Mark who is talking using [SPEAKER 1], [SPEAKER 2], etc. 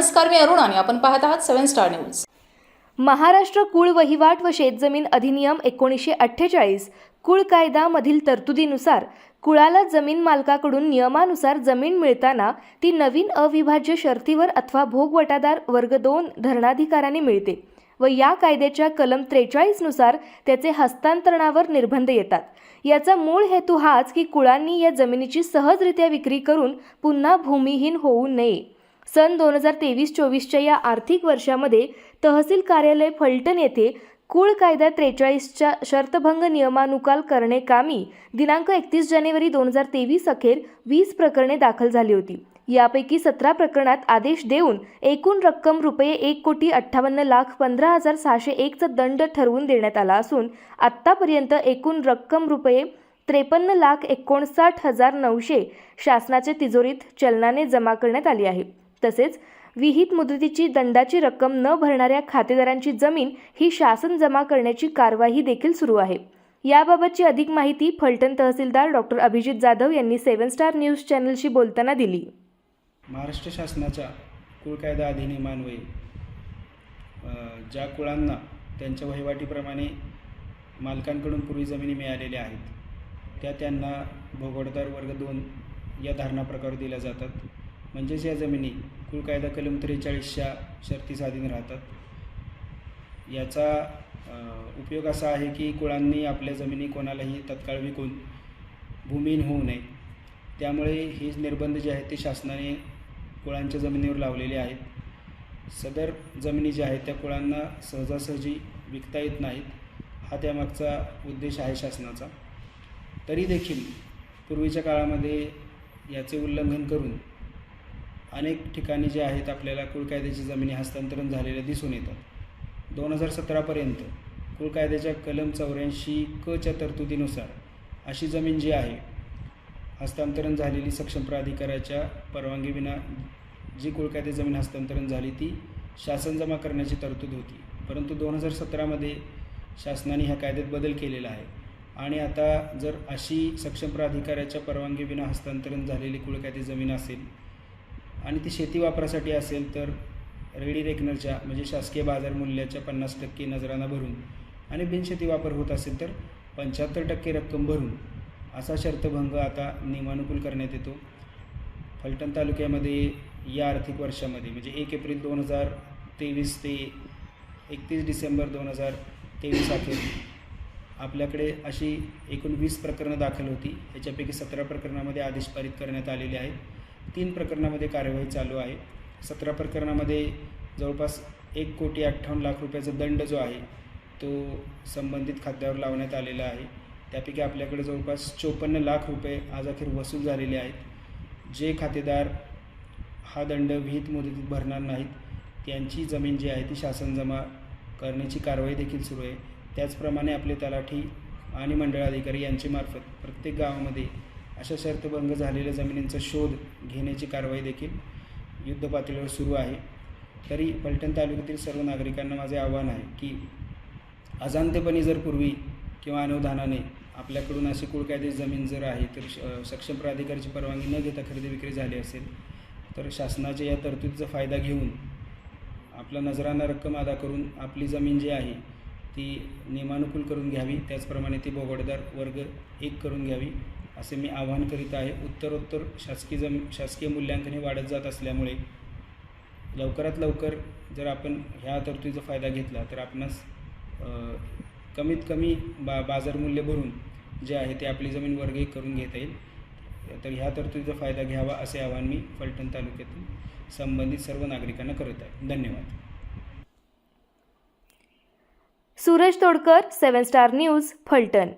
[SPEAKER 1] नमस्कार मी अरुण आणि आपण पाहत आहात सेव्हन स्टार न्यूज.
[SPEAKER 2] महाराष्ट्र कुळ वहिवाट व शेतजमीन अधिनियम एकोणीसशे अठ्ठेचाळीस कुळ कायदामधील तरतुदीनुसार कुळाला जमीन मालकाकडून नियमानुसार जमीन मिळताना ती नवीन अविभाज्य शर्तीवर अथवा भोगवटादार वर्ग दोन धरणाधिकाराने मिळते व या कायद्याच्या कलम त्रेचाळीसनुसार त्याचे हस्तांतरणावर निर्बंध येतात. याचा मूळ हेतू हाच की कुळांनी या जमिनीची सहजरित्या विक्री करून पुन्हा भूमिहीन होऊ नये. सन दोन हजार तेवीस चोवीसच्या या आर्थिक वर्षामध्ये तहसील कार्यालय फलटण येथे कुळ कायदा त्रेचाळीसच्या शर्तभंग नियमानुकाल करणे कामी दिनांक एकतीस जानेवारी दोन हजार तेवीस अखेर वीस प्रकरणे दाखल झाली होती. यापैकी सतरा प्रकरणात आदेश देऊन एकूण रक्कम रुपये एक कोटी अठ्ठावन्न लाख पंधरा हजार सहाशे एकचा दंड ठरवून देण्यात आला असून आत्तापर्यंत एकूण रक्कम रुपये त्रेपन्न लाख एकोणसाठ हजार नऊशे शासनाच्या तिजोरीत चलनाने जमा करण्यात आली आहे. तसेच विहित मुदतीची दंडाची रक्कम न भरणाऱ्या खातेदारांची जमीन ही शासन जमा करण्याची कारवाई देखील सुरू आहे. याबाबतची अधिक माहिती फलटण तहसीलदार डॉक्टर अभिजित जाधव यांनी सेव्हन स्टार न्यूज चॅनलशी बोलताना दिली.
[SPEAKER 3] महाराष्ट्र शासनाच्या कुळ कायदा अधिनियमान्वये ज्या कुळांना त्यांच्या वहिवाटीप्रमाणे मालकांकडून पूर्वी जमिनी मिळालेल्या आहेत त्या त्यांना भोगवडदार वर्ग दोन या धारणा प्रकार दिल्या जातात. म्हणजेच या जमिनी कुळ कायदा कलम त्रेचाळीसच्या शर्ती अधीन राहतात. याचा उपयोग असा आहे की कुळांनी आपल्या जमिनी कोणालाही तत्काळ विकून भूमिहीन होऊ नये. त्यामुळे हे निर्बंध जे आहेत ते शासनाने कुळांच्या जमिनीवर लावलेले आहेत. सदर जमिनी ज्या आहेत त्या कुळांना सहजासहजी विकता येत नाहीत हा त्यामागचा उद्देश आहे शासनाचा. तरी देखील पूर्वीच्या काळामध्ये याचे उल्लंघन करून अनेक ठिकाणी जे आहेत आपल्याला कुळ कायद्याची जमिनी हस्तांतरण झालेल्या दिसून येतात. दोन हजार सतरापर्यंत कुळ कायद्याच्या कलम चौऱ्याऐंशी कच्या तरतुदीनुसार अशी जमीन जी आहे हस्तांतरण झालेली सक्षम प्राधिकाराच्या परवानगीविना जी कुळकायदे जमीन हस्तांतरण झाली ती शासन जमा करण्याची तरतूद होती. परंतु दोन हजार सतरामध्ये शासनाने ह्या कायद्यात बदल केलेला आहे आणि आता जर अशी सक्षम प्राधिकाऱ्याच्या परवानगीविना हस्तांतरण झालेली कुळकायदे जमीन असेल आणि ती शेती वापरासाठी असेल तर रेडी रेकनरच्या म्हणजे शासकीय बाजार मूल्याच्या पन्नास टक्के नजराना भरून आणि बिनशेती वापर होत असेल तर पंच्याहत्तर टक्के रक्कम भरून असा शर्तभंग आता नियमानुकूल करण्यात येतो. फलटण तालुक्यामध्ये या आर्थिक वर्षामध्ये म्हणजे एक एप्रिल दोन हजार तेवीस ते एकतीस डिसेंबर दोन हजार तेवीस अखेर आपल्याकडे अशी एकूण वीस प्रकरणं दाखल होती. याच्यापैकी सतरा प्रकरणामध्ये आदेश पारित करण्यात आलेले आहेत. तीन प्रकरणामध्ये कार्यवाही चालू आहे. सतरा प्रकरणामध्ये जवळपास एक कोटी अठ्ठावन्न लाख रुपयाचा दंड जो आहे तो संबंधित खात्यावर लावण्यात आलेला आहे. त्यापैकी आपल्याकडे जवळपास चोपन्न लाख रुपये आज अखेर वसूल झालेले आहेत. जे खातेदार हा दंड विहित मुदतीत भरणार नाहीत त्यांची जमीन जी आहे ती शासन जमा करण्याची कारवाई देखील सुरू आहे. त्याचप्रमाणे आपले तलाठी आणि मंडळ अधिकारी यांच्यामार्फत प्रत्येक गावामध्ये अशा शर्तभंग झालेल्या जमिनींचा शोध घेण्याची कारवाई देखील युद्धपातळीवर सुरू आहे. तरी पलटण तालुक्यातील सर्व नागरिकांना माझे आव्हान आहे की अजाणतेपणी जर पूर्वी किंवा अनुदानाने आपल्याकडून अशी कुळकायदे जमीन जर आहे तर श- सक्षम प्राधिकाराची परवानगी न घेता खरेदी विक्री झाली असेल तर शासनाच्या या तरतुदीचा फायदा घेऊन आपला नजराना रक्कम अदा करून आपली जमीन जी आहे ती नियमानुकूल करून घ्यावी. त्याचप्रमाणे ती बोगडदार वर्ग एक करून घ्यावी. असे मी आवाहन करीत आहे. उत्तरोत्तर शासकीय जम शासकीय मूल्यांकन हे वाढत जात असल्यामुळे लवकरात लवकर जर आपण ह्या तरतुदीचा फायदा घेतला तर आपणास कमीत कमी बा बाजारमूल्य भरून जे आहे ते आपली जमीन वर्ग करून घेता येईल. तर ह्या तरतुदीचा फायदा घ्यावा असे आवाहन मी फलटण तालुक्यातील संबंधित सर्व नागरिकांना करत आहे. धन्यवाद.
[SPEAKER 2] Suraj Todkar seven star news Phaltan.